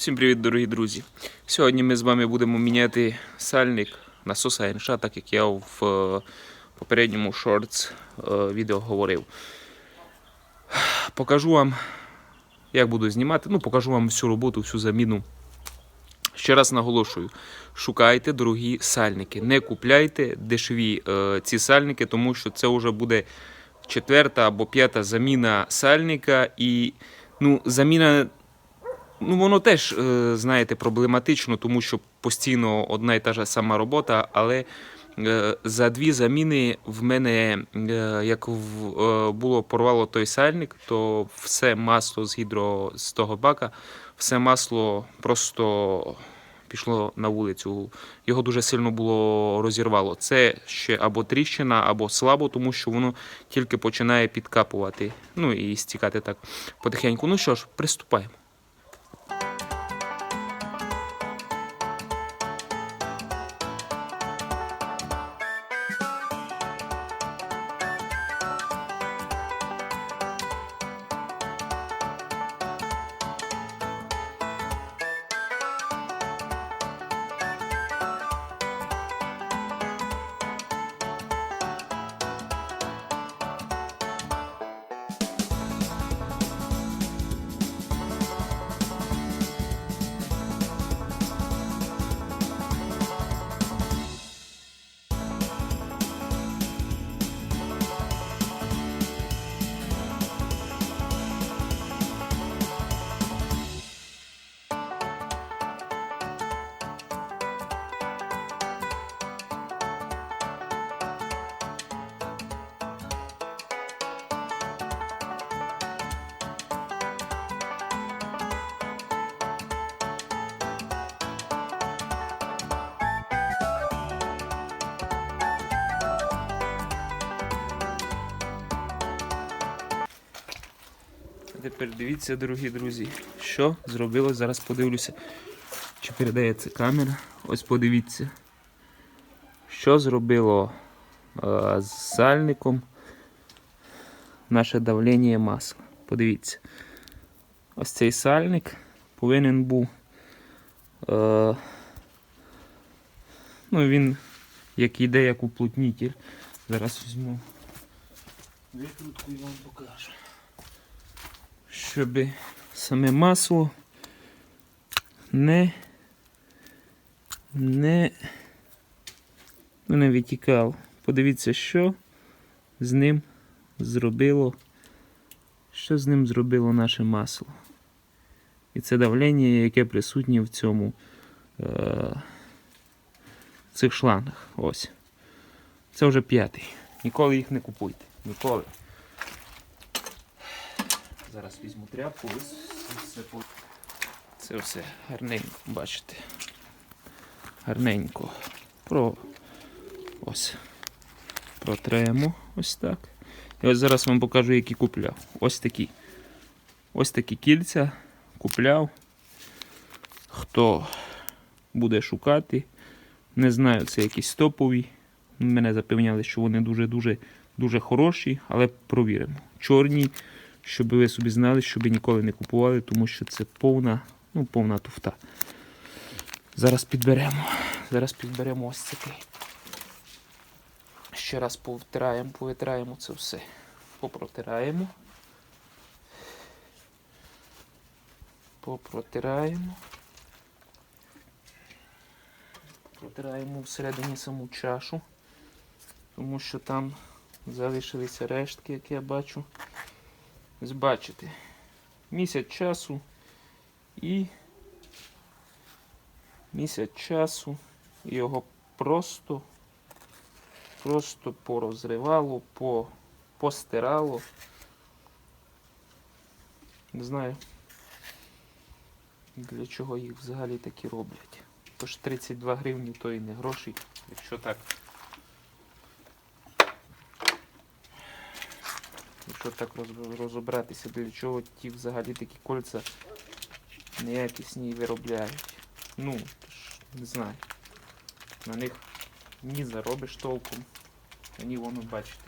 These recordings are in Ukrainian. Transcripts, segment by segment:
Всім привіт, дорогі друзі! Сьогодні ми з вами будемо міняти сальник насоса НШ, так як я в е, попередньому шортс е, відео говорив. Покажу вам, як буду знімати. Ну, покажу вам всю роботу, всю заміну. Ще раз наголошую: шукайте дорогі сальники. Не купляйте дешеві е, ці сальники, тому що це вже буде четверта або п'ята заміна сальника. І ну, заміна Ну, воно теж, е, знаєте, проблематично, тому що постійно одна і та ж сама робота, але е, за дві заміни в мене, е, як було порвало той сальник, то все масло з гідро з того бака, все масло просто пішло на вулицю. Його дуже сильно було розірвало. Це ще або тріщина, або слабо, тому що воно тільки починає підкапувати. Ну і стікати так потихеньку. Ну що ж, приступаємо. Тепер дивіться, дорогі друзі, що зробилось. Зараз подивлюся, чи передає це камера. Ось подивіться, що зробило е, з сальником наше давлення масла. Подивіться. Ось цей сальник повинен був. Е, ну, він як іде, як уплотнітель. Зараз візьму викрутку і вам покажу щоб саме масло не, не, ну, не витікало. Подивіться, що з ним зробило, що з ним зробило наше масло. І це давлення, яке присутнє в цьому е, цих шлангах. Ось. Це вже п'ятий. Ніколи їх не купуйте. Ніколи. Зараз візьму тряпку, ось все Це все гарненько, бачите. Гарненько. Про... Ось. Протремо ось так. І ось зараз вам покажу, які купляв. Ось такі. Ось такі кільця купляв. Хто буде шукати. Не знаю, це якісь топові. Мене запевняли, що вони дуже-дуже дуже хороші, але провіримо. Чорні щоб ви собі знали, щоб ніколи не купували, тому що це повна, ну, повна туфта. Зараз підберемо. Зараз підберемо ось такий. Ще раз повтираємо, повитираємо це все. Попротираємо. Попротираємо. Протираємо всередині саму чашу, тому що там залишилися рештки, як я бачу. Ось бачите, місяць часу і місяць часу його просто, просто порозривало, по, постирало. Не знаю, для чого їх взагалі такі роблять. Тож 32 гривні то і не гроші, якщо так. Якщо так роз- розібратися, для чого ті взагалі такі кольця неякісні виробляють. Ну, не знаю. На них ні заробиш толком, ані воно бачите.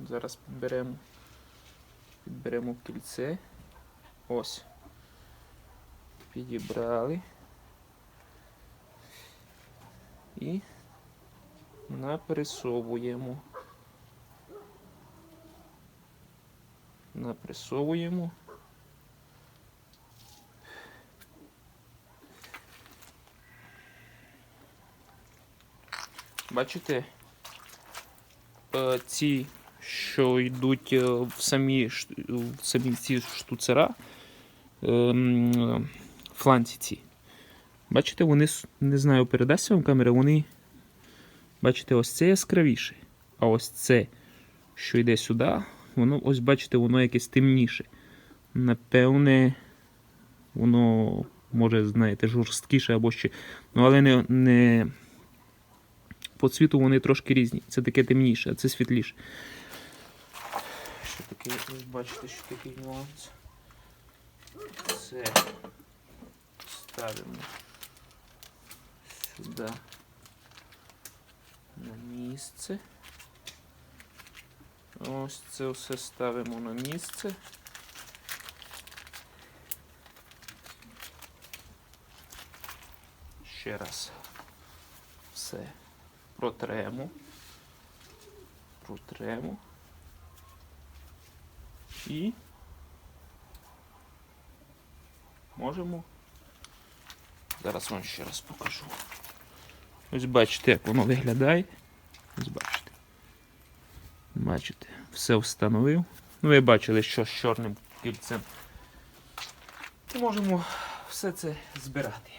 Зараз підберемо беремо кільце. Ось. Підібрали. І напресовуємо. Напресовуємо. Бачите? Е, ці, що йдуть е, в самі, в самі ці штуцера, ем, фланці ці. Бачите, вони, не знаю, передасться вам камера, вони. Бачите, ось це яскравіше. А ось це, що йде сюди, воно, ось бачите, воно якесь темніше. Напевне, воно може, знаєте, жорсткіше або ще. Ну, але не, не, по цвіту вони трошки різні. Це таке темніше, а це світліше. Що таке, ви бачите, що такий нюанс. Це ставимо сюди на місце. Ось це все ставимо на місце. Ще раз все протремо. Протремо. І можемо. Зараз вам ще раз покажу. Ось бачите, як воно виглядає. Ось бачите. Бачите, все встановив. Ну, ви бачили, що з чорним кільцем. Можемо все це збирати.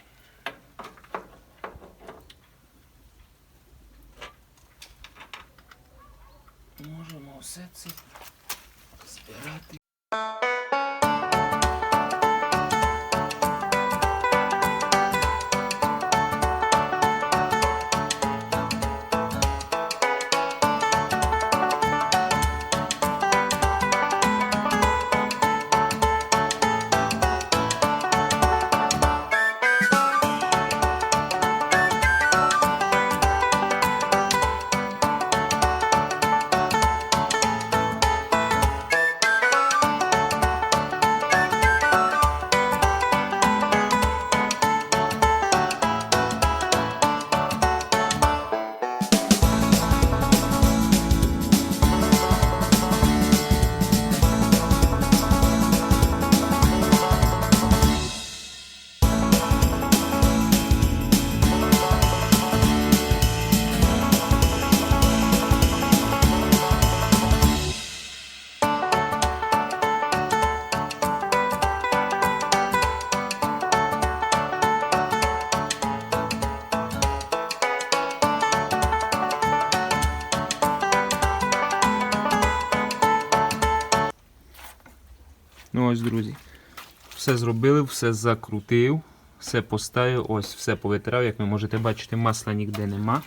Все зробили, все закрутив, все поставив, ось все повитирав, як ви можете бачити, масла ніде нема.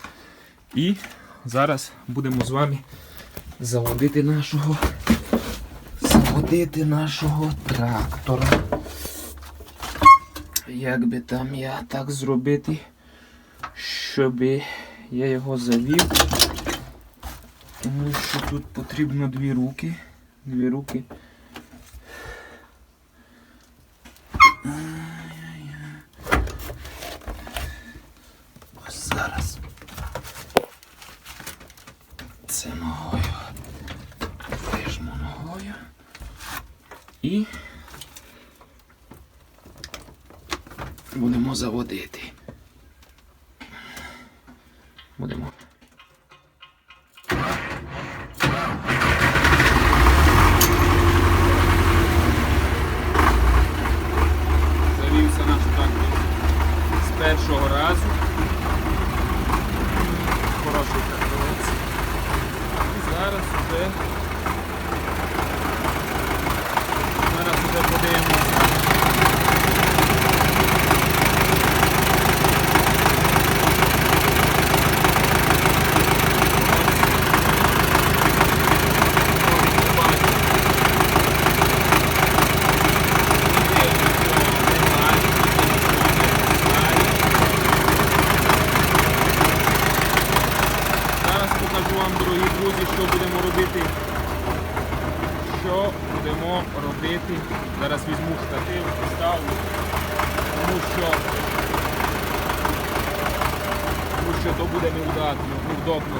І зараз будемо з вами заводити нашого заводити нашого трактора. Як би там я так зробити, щоб я його завів. Тому що тут потрібно дві руки. Дві руки. Ось зараз. Це ногою. Вижму ногою. І будемо заводити. Будемо. Завівся наш трактор з першого разу. Хороший тракторець. І зараз вже зараз вже робити. Зараз візьму штатив, поставлю, тому що, тому що то буде неудобно, невдобно.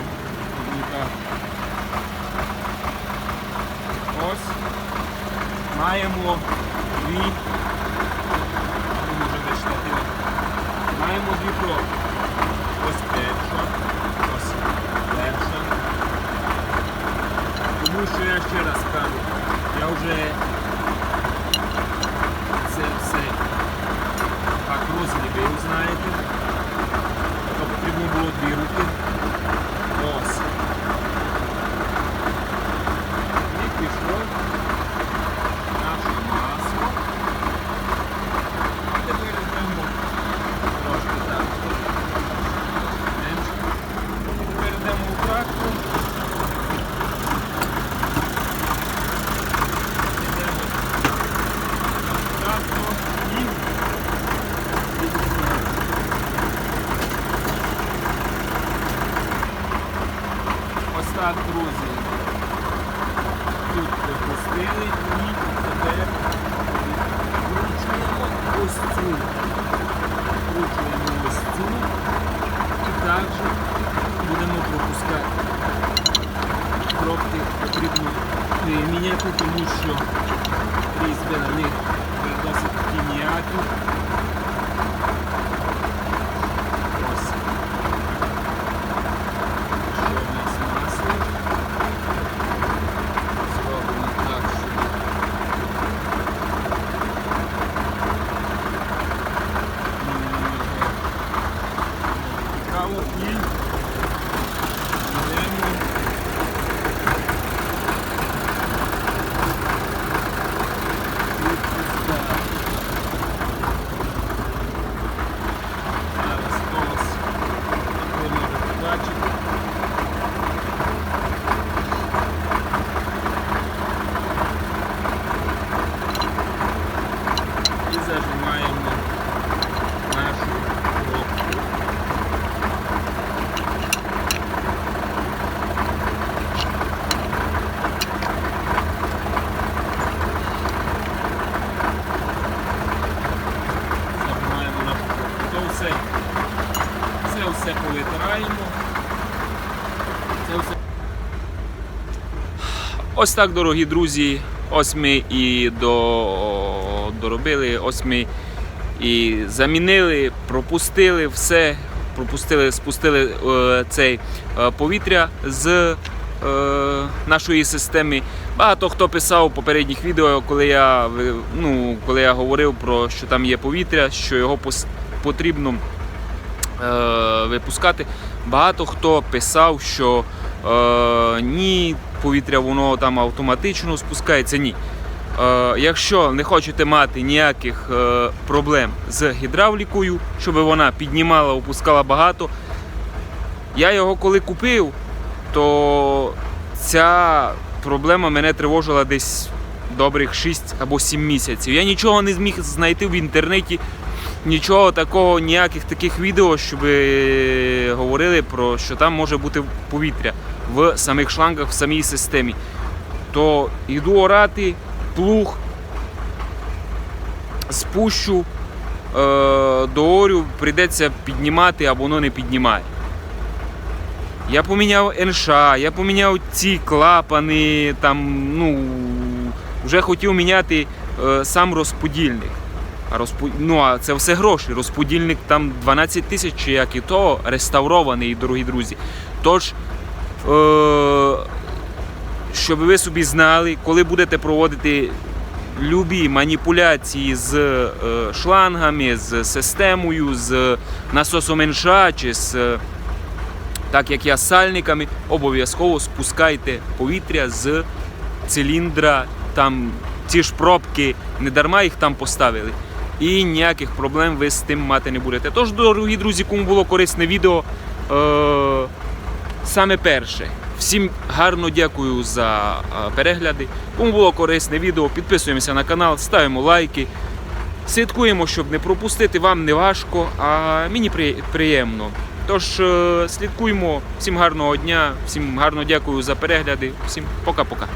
Ось так, дорогі друзі. Ось ми і до... доробили, ось ми і замінили, пропустили все, пропустили, спустили е, цей е, повітря з е, нашої системи. Багато хто писав у попередніх відео, коли я, ну, коли я говорив про що там є повітря, що його потрібно е, випускати. Багато хто писав, що е, ні, повітря воно там автоматично спускається. Ні. Е, якщо не хочете мати ніяких е, проблем з гідравлікою, щоб вона піднімала, опускала багато, я його коли купив, то ця проблема мене тривожила десь добрих 6 або 7 місяців. Я нічого не зміг знайти в інтернеті, нічого такого, ніяких таких відео, щоб е, говорили про що там може бути повітря в самих шлангах, в самій системі. То йду орати, плуг, спущу, е, доорю, прийдеться піднімати, а воно не піднімає. Я поміняв НШ, я поміняв ці клапани, там, ну, вже хотів міняти е, сам розподільник. А розпо... Ну, а це все гроші. Розподільник там 12 тисяч чи як і то реставрований, дорогі друзі. Тож, е... щоб ви собі знали, коли будете проводити любі маніпуляції з е, шлангами, з системою, з насосом НШ чи з. е, так як я сальниками, обов'язково спускайте повітря з циліндра. Там ці ж пробки, не дарма їх там поставили. І ніяких проблем ви з тим мати не будете. Тож, дорогі друзі, кому було корисне відео, е- саме перше. Всім гарно дякую за е, перегляди. Кому було корисне відео, підписуємося на канал, ставимо лайки. Слідкуємо, щоб не пропустити. Вам не важко, а мені приємно. Тож е, слідкуємо. Всім гарного дня, всім гарно дякую за перегляди. Всім пока-пока.